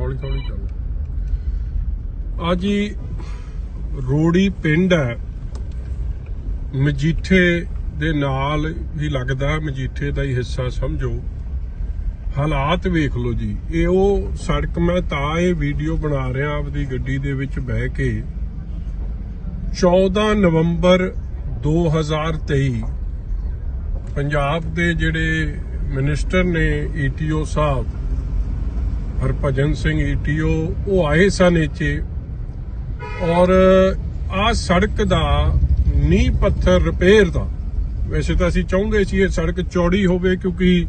ਹੌਲੀ ਹੌਲੀ ਚੱਲ। ਆ ਜੀ ਰੋੜੀ ਪਿੰਡ ਹੈ। ਮਜੀਠੇ ਦੇ ਨਾਲ ਹੀ ਲੱਗਦਾ ਮਜੀਠੇ ਦਾ ਹੀ ਹਿੱਸਾ ਸਮਝੋ। ਹਾਲਾਤ ਵੇਖ ਲਓ ਜੀ। ਇਹ ਉਹ ਸੜਕ, ਮੈਂ ਤਾਂ ਇਹ ਵੀਡੀਓ ਬਣਾ ਰਿਹਾ ਆਪਦੀ ਗੱਡੀ ਦੇ ਵਿੱਚ ਬਹਿ ਕੇ। 14 ਨਵੰਬਰ 2023 ਪੰਜਾਬ ਦੇ ਜਿਹੜੇ ਮਿਨਿਸਟਰ ਨੇ ਈਟੀਓ ਸਾਹਿਬ ਹਰਭਜਨ ਸਿੰਘ ਈਟੀਓ ਉਹ ਆਏ ਸਨ ਇੱਥੇ। ਔਰ ਆ ਸੜਕ ਦਾ ਨੀਂਹ ਪੱਥਰ ਰਿਪੇਅਰ ਦਾ। ਵੈਸੇ ਤਾਂ ਅਸੀਂ ਚਾਹੁੰਦੇ ਸੀ ਇਹ ਸੜਕ ਚੌੜੀ ਹੋਵੇ ਕਿਉਂਕਿ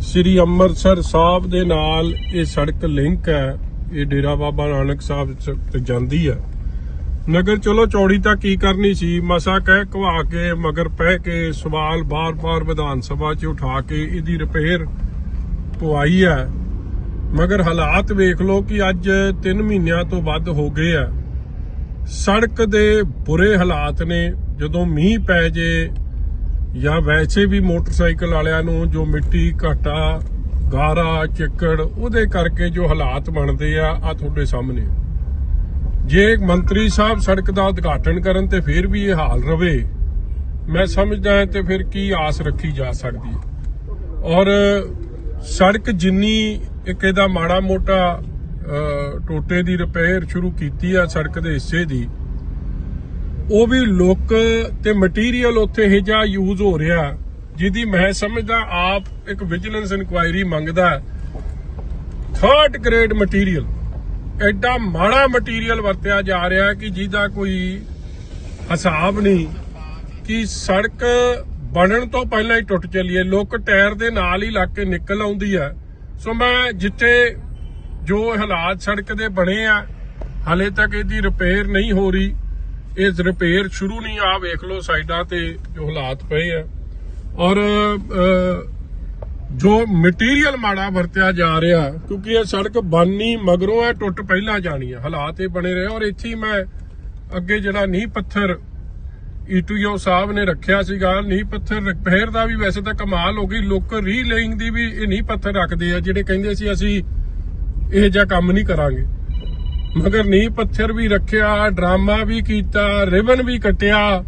ਸ੍ਰੀ ਅੰਮ੍ਰਿਤਸਰ ਸਾਹਿਬ ਦੇ ਨਾਲ ਇਹ ਸੜਕ ਲਿੰਕ ਹੈ। ਇਹ ਡੇਰਾ ਬਾਬਾ ਨਾਨਕ ਸਾਹਿਬ ਚ- ਤੇ ਜਾਂਦੀ ਹੈ। ਨਗਰ ਚਲੋ ਚੌੜੀ ਤਾਂ ਕੀ ਕਰਨੀ ਸੀ? ਮਸਾ ਕਹਿ ਘਵਾ ਕੇ, ਮਗਰ ਪਹਿ ਕੇ, ਸਵਾਲ ਬਾਰ-ਬਾਰ ਵਿਧਾਨ ਸਭਾ 'ਚ ਉਠਾ ਕੇ ਇਹਦੀ ਰਿਪੇਅਰ ਪਵਾਈ ਹੈ। ਮਗਰ ਹਾਲਾਤ ਵੇਖ ਲਓ ਕਿ ਅੱਜ 3 ਮਹੀਨਿਆਂ ਤੋਂ ਵੱਧ ਹੋ ਗਏ ਆ। ਸੜਕ ਦੇ ਬੁਰੇ ਹਾਲਾਤ ਨੇ, ਜਦੋਂ ਮੀਂਹ ਪੈ ਜੇ ਜਾਂ ਵੈਸੇ ਵੀ ਮੋਟਰਸਾਈਕਲ ਵਾਲਿਆਂ ਨੂੰ ਜੋ ਮਿੱਟੀ, ਘਾਟਾ, ਗਾਰਾ, ਚਿੱਕੜ ਉਹਦੇ ਕਰਕੇ ਜੋ ਹਾਲਾਤ ਬਣਦੇ ਆ ਆ ਤੁਹਾਡੇ ਸਾਹਮਣੇ। ਜੇ ਮੰਤਰੀ ਸਾਹਿਬ ਸੜਕ ਦਾ ਉਦਘਾਟਨ ਕਰਨ ਤੇ ਫਿਰ ਵੀ ਇਹ ਹਾਲ ਰਵੇ, ਮੈਂ ਸਮਝਦਾ ਹਾਂ ਤੇ ਫਿਰ ਕੀ ਆਸ ਰੱਖੀ ਜਾ ਸਕਦੀ। ਹੈ ਔਰ ਸੜਕ ਜਿੰਨੀ ਇੱਕ ਇਹਦਾ ਮਾੜਾ ਮੋਟਾ ਟੋਟੇ ਦੀ ਰਿਪੇਅਰ ਸ਼ੁਰੂ ਕੀਤੀ ਆ ਸੜਕ ਦੇ ਹਿੱਸੇ ਦੀ। ਉਹ ਵੀ ਲੁੱਕ ਤੇ ਮਟੀਰੀਅਲ ਉੱਥੇ ਇਹ ਜਿਹਾ ਯੂਜ਼ ਹੋ ਰਿਹਾ, ਜਿਹਦੀ ਮੈਂ ਸਮਝਦਾ ਆਪ ਇੱਕ ਵਿਜੀਲੈਂਸ ਇਨਕੁਆਇਰੀ ਮੰਗਦਾ ਥਰਡ ਗ੍ਰੇਡ ਮਟੀਰੀਅਲ ਐਡਾ ਮਾੜਾ ਮਟੀਰੀਅਲ ਵਰਤਿਆ ਜਾ ਰਿਹਾ ਕਿ ਜਿਹਦਾ ਕੋਈ ਹਿਸਾਬ ਨਹੀਂ, ਕਿ ਸੜਕ ਬਣਨ ਤੋਂ ਪਹਿਲਾਂ ਹੀ ਟੁੱਟ ਚੱਲੀ ਹੈ। ਲੋਕ ਟਾਇਰ ਦੇ ਨਾਲ ਹੀ ਲੱਗ ਕੇ ਨਿਕਲ ਆਉਂਦੀ ਹੈ। ਸੋ ਮੈਂ ਜਿੱਥੇ ਜੋ ਹਾਲਾਤ ਸੜਕ ਦੇ ਬਣੇ ਆ, ਹਲੇ ਤੱਕ ਇਹਦੀ ਰਿਪੇਅਰ ਨਹੀਂ ਹੋ ਰਹੀ। ਇਹ ਰਿਪੇਅਰ ਸ਼ੁਰੂ ਨਹੀਂ ਆ ਵੇਖ ਲਓ ਸਾਈਡਾਂ ਤੇ ਜੋ ਹਾਲਾਤ ਪਏ ਆ। ਔਰ ਜੋ ਮਟੀਰੀਅਲ ਮਾੜਾ ਵਰਤਿਆ ਜਾ ਰਿਹਾ, ਕਿਉਂਕਿ ਇਹ ਸੜਕ ਬਣਨੀ ਮਗਰੋਂ ਹੈ ਟੁੱਟ ਪਹਿਲਾਂ ਜਾਣੀ ਹੈ ਹਾਲਾਤ ਇਹ ਬਣੇ ਰਹੇ, ਔਰ ਇੱਥੇ ਮੈਂ ਅੱਗੇ ਜਿਹੜਾ ਨੀਂਹ ਪੱਥਰ ਈਟੀਓ ਸਾਹਿਬ ਨੇ ਰੱਖਿਆ ਸੀਗਾ, ਨੀਂਹ ਪੱਥਰ ਰਿਪੇਅਰ ਦਾ ਵੀ ਵੈਸੇ ਤਾਂ ਕਮਾਲ ਹੋ ਗਈ, ਲੋਕ ਰੀਲੇਇੰਗ ਦੀ ਵੀ ਇਹ ਨੀਂਹ ਪੱਥਰ ਰੱਖਦੇ ਆ, ਜਿਹੜੇ ਕਹਿੰਦੇ ਸੀ ਅਸੀਂ ਇਹ ਜਿਹਾ ਕੰਮ ਨਹੀਂ ਕਰਾਂਗੇ। ਮਗਰ ਨੀਂਹ ਪੱਥਰ ਵੀ ਰੱਖਿਆ, ਡਰਾਮਾ ਵੀ ਕੀਤਾ, ਰਿਬਨ ਵੀ ਕੱਟਿਆ,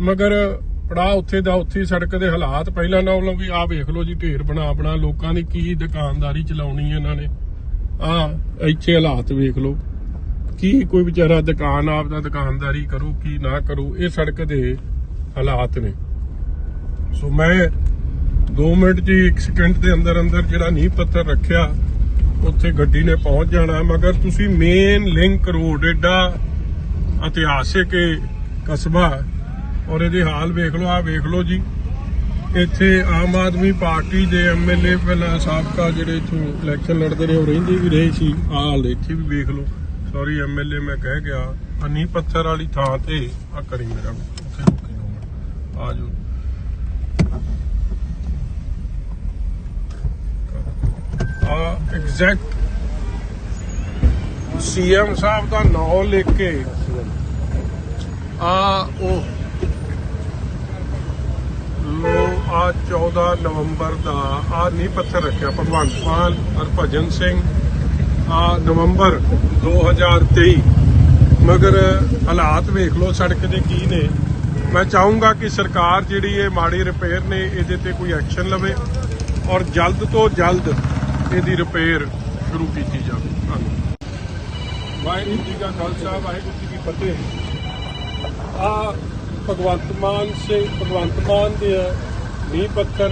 ਮਗਰ ਪੜਾ ਉੱਥੇ ਦਾ ਉੱਥੇ ਸੜਕ ਦੇ ਹਾਲਾਤ ਪਹਿਲਾਂ ਨਾਲੋਂ ਵੀ ਆਹ ਵੇਖ ਲਓ ਜੀ, ਢੇਰ ਬਣਾ ਬਣਾ, ਲੋਕਾਂ ਦੀ ਕੀ ਦੁਕਾਨਦਾਰੀ ਚਲਾਉਣੀ ਇਹਨਾਂ ਨੇ। ਆਹ, ਇੱਥੇ ਹਾਲਾਤ ਵੇਖ ਲਓ। ਕੀ ਕੋਈ ਵਿਚਾਰਾ ਦੁਕਾਨ ਆਪਦਾ ਦੁਕਾਨਦਾਰੀ ਕਰੂ, ਕੀ ਨਾ ਕਰੂ, ਇਹ ਸੜਕ ਦੇ ਹਾਲਾਤ ਨੇ। ਸੋ ਮੈਂ 2 ਮਿੰਟ ਜੀ 1 ਸਕਿੰਟ ਦੇ ਅੰਦਰ ਅੰਦਰ ਜਿਹੜਾ ਨੀਂਹ ਪੱਥਰ ਰੱਖਿਆ, ਉੱਥੇ ਗੱਡੀ ਨੇ ਪਹੁੰਚ ਜਾਣਾ, ਮਗਰ ਤੁਸੀਂ ਮੇਨ ਲਿੰਕ ਰੋਡ ਏਡਾ ਇਤਿਹਾਸਿਕ ਕਸਬਾ, ਔਰ ਇਹਦੇ ਹਾਲ ਵੇਖ ਲਓ ਆ ਵੇਖ ਲਓ ਜੀ। ਇੱਥੇ ਆਮ ਆਦਮੀ ਪਾਰਟੀ ਦੇ ਐਮਐਲਏ ਪਹਿਲਾਂ ਸਾਬਕਾ ਜਿਹੜੇ ਇਥੋਂ ਇਲੈਕਸ਼ਨ ਲੜਦੇ ਰਹੇ, ਉਹ ਰਹਿੰਦੇ ਵੀ ਰਹੇ ਸੀ, ਆਹ ਹਾਲ ਇੱਥੇ ਵੀ ਵੇਖ ਲਓ। ਸੌਰੀ ਐਮਐਲਏ ਮੈਂ ਕਹਿ ਗਿਆ ਆ ਪੱਥਰ ਵਾਲੀ ਥਾਂ ਤੇ ਆ ਕਰੀ ਮੇਰਾ ਉੱਥੇ ਰੁਕੀ ਆ ਜਾਓ। ਆ ਐਗਜ਼ੈਕਟ ਸੀਐਮ ਸਾਹਿਬ ਦਾ ਨਾਮ ਲਿਖ ਕੇ ਆ ਉਹ ਲੋ, ਆ 14 ਨਵੰਬਰ ਦਾ ਆ ਨੀ ਪੱਥਰ ਰੱਖਿਆ ਭਗਵੰਤ ਮਾਨ ਹਰਭਜਨ ਸਿੰਘ। ਆ ਨਵੰਬਰ 2023 ਮਗਰ ਹਾਲਾਤ ਵੇਖ ਲਓ ਸੜਕ ਦੇ ਕੀ ਨੇ। ਮੈਂ ਚਾਹੂੰਗਾ ਕਿ ਸਰਕਾਰ ਜਿਹੜੀ ਇਹ ਮਾੜੀ ਰਿਪੇਅਰ ਨੇ, ਇਹਦੇ ਤੇ ਕੋਈ ਐਕਸ਼ਨ ਲਵੇ ਔਰ ਜਲਦ ਤੋਂ ਜਲਦ ਇਹਦੀ ਰਿਪੇਅਰ ਸ਼ੁਰੂ ਕੀਤੀ ਜਾਵੇ। ਵਾਹਿਗੁਰੂ ਜੀ ਕਾ ਖਾਲਸਾ, ਵਾਹਿਗੁਰੂ ਜੀ ਕੀ ਫਤਿਹ। ਆ ਭਗਵੰਤ ਮਾਨ ਸਿੰਘ ਭਗਵੰਤ ਮਾਨ ਦੇ ਨੀਂਹ ਪੱਥਰ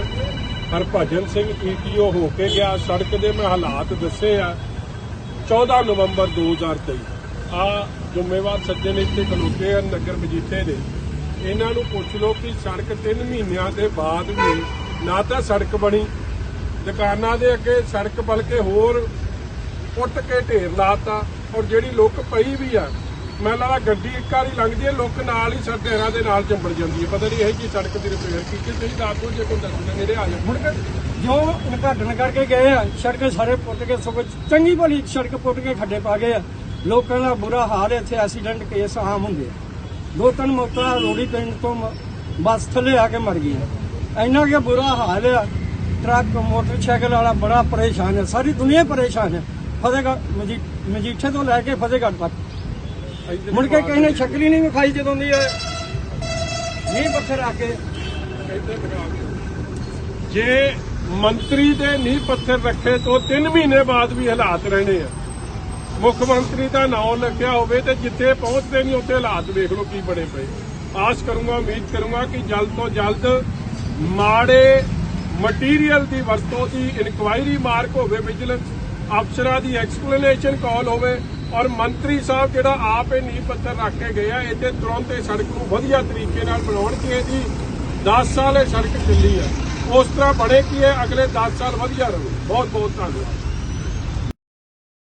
ਹਰਭਜਨ ਸਿੰਘ ਈਟੀਓ ਹੋ ਕੇ ਗਿਆ। ਸੜਕ ਦੇ ਮੈਂ ਹਾਲਾਤ ਦੱਸੇ ਆ। 14 ਨਵੰਬਰ 2023 ਆ ਜ਼ਿੰਮੇਵਾਰ ਸੱਜਣ ਇੱਥੇ ਖਲੋਤੇ ਆ ਨਗਰ ਮਜੀਠੇ ਦੇ। ਇਹਨਾਂ ਨੂੰ ਪੁੱਛ ਲਓ ਕਿ ਸੜਕ 3 ਮਹੀਨਿਆਂ ਦੇ ਬਾਅਦ ਵੀ ਨਾ ਤਾਂ ਸੜਕ ਬਣੀ, ਦੁਕਾਨਾਂ ਦੇ ਅੱਗੇ ਸੜਕ ਬਲਕਿ ਹੋਰ ਪੁੱਟ ਕੇ ਢੇਰ ਲਾਤਾ ਔਰ ਜਿਹੜੀ ਲੁੱਕ ਪਈ ਵੀ ਆ ਮੈਨੂੰ ਲੱਗਦਾ ਗੱਡੀ ਇੱਕ ਵਾਰੀ ਲੰਘਦੀ ਹੈ, ਲੋਕ ਨਾਲ ਹੀ ਢੇਰਾਂ ਦੇ ਨਾਲ ਚੰਬੜ ਜਾਂਦੀ ਹੈ। ਪਤਾ ਨਹੀਂ ਇਹ ਕੀ ਸੜਕ ਦੀ ਰਿਪੇਅਰ ਕੀਤੀ, ਤੁਸੀਂ ਦੱਸ ਦਿਓ ਜੇ ਕੋਈ ਦੱਸਦਾ ਨੇੜੇ ਆ ਜਾ ਮੁੜ ਕੇ ਜੋ ਉਦਘਾਟਨ ਕਰਕੇ ਗਏ ਆ, ਸੜਕ ਸਾਰੇ ਪੁੱਟ ਕੇ ਸਗੋਂ ਚੰਗੀ ਭਲੀ ਸੜਕ ਪੁੱਟ ਕੇ ਖੱਡੇ ਪਾ ਗਏ ਆ। ਲੋਕਾਂ ਦਾ ਬੁਰਾ ਹਾਲ ਇੱਥੇ ਐਕਸੀਡੈਂਟ ਕੇਸ ਆਮ ਹੁੰਦੇ ਆ। ਦੋ ਤਿੰਨ ਮੌਤਾਂ ਰੋੜੀ ਪਿੰਡ ਤੋਂ ਬੱਸ ਥੱਲੇ ਆ ਕੇ ਮਰ ਗਈਆਂ। ਇੰਨਾ ਕਿ ਬੁਰਾ ਹਾਲ ਆ, ਟਰੱਕ, ਮੋਟਰਸਾਈਕਲ ਵਾਲਾ ਬੜਾ ਪਰੇਸ਼ਾਨ ਹੈ ਸਾਰੀ ਦੁਨੀਆ ਪਰੇਸ਼ਾਨ ਹੈ ਫਤਿਹਗੜ੍ਹ ਮਜੀ- ਮਜੀਠੇ ਤੋਂ ਲੈ ਕੇ ਫਤਿਹਗੜ੍ਹ ਤੱਕ। ਮੁੜ ਕੇ ਕਿਸੇ ਨੇ ਸ਼ਕਲ ਨਹੀਂ ਵਿਖਾਈ ਜਦੋਂ ਦੀ ਇਹ ਨਹੀਂ ਪੱਥਰ ਆ ਕੇ ਜੇ ਮੰਤਰੀ ਦੇ ਨੀਂਹ ਪੱਥਰ ਰੱਖੇ ਤੋਂ 3 ਮਹੀਨੇ ਬਾਅਦ ਵੀ ਹਾਲਾਤ ਰਹਿਣੇ ਆ। ਮੁੱਖ ਮੰਤਰੀ ਦਾ ਨਾਮ ਲਿਖਿਆ ਹੋਵੇ ਤੇ ਜਿੱਥੇ ਪਹੁੰਚਦੇ ਨਹੀਂ ਉੱਥੇ ਹਾਲਾਤ ਵੇਖ ਲਓ ਕੀ ਬਣੇ ਪਏ। ਆਸ ਕਰੂੰਗਾ, ਉਮੀਦ ਕਰੂੰਗਾ ਕਿ ਜਲਦ ਤੋਂ ਜਲਦ ਮਾੜੇ ਮਟੀਰੀਅਲ ਦੀ ਵਰਤੋਂ ਦੀ ਇਨਕੁਆਇਰੀ ਮਾਰਕ ਹੋਵੇ ਵਿਜੀਲੈਂਸ ਅਫਸਰਾਂ ਦੀ ਐਕਸਪਲੇਨੇਸ਼ਨ ਕਾਲ ਹੋਵੇ ਔਰ ਮੰਤਰੀ ਸਾਹਿਬ ਜਿਹੜਾ ਆਪ ਇਹ ਨੀਂਹ ਪੱਥਰ ਰੱਖ ਕੇ ਗਏ ਆ ਇਹਦੇ ਤੁਰੰਤ ਇਹ ਸੜਕ ਨੂੰ ਵਧੀਆ ਤਰੀਕੇ ਨਾਲ ਬਣਾਉਣ ਕਿ ਇਹਦੀ 10 ਸਾਲ ਇਹ ਸੜਕ ਚੱਲੀ ਆ। ਉਸ ਤਰ੍ਹਾਂ ਬਣੇ ਕਿ ਇਹ ਅਗਲੇ 10 ਸਾਲ ਵਧੀਆ ਰਹੇ। ਬਹੁਤ ਬਹੁਤ ਧੰਨਵਾਦ।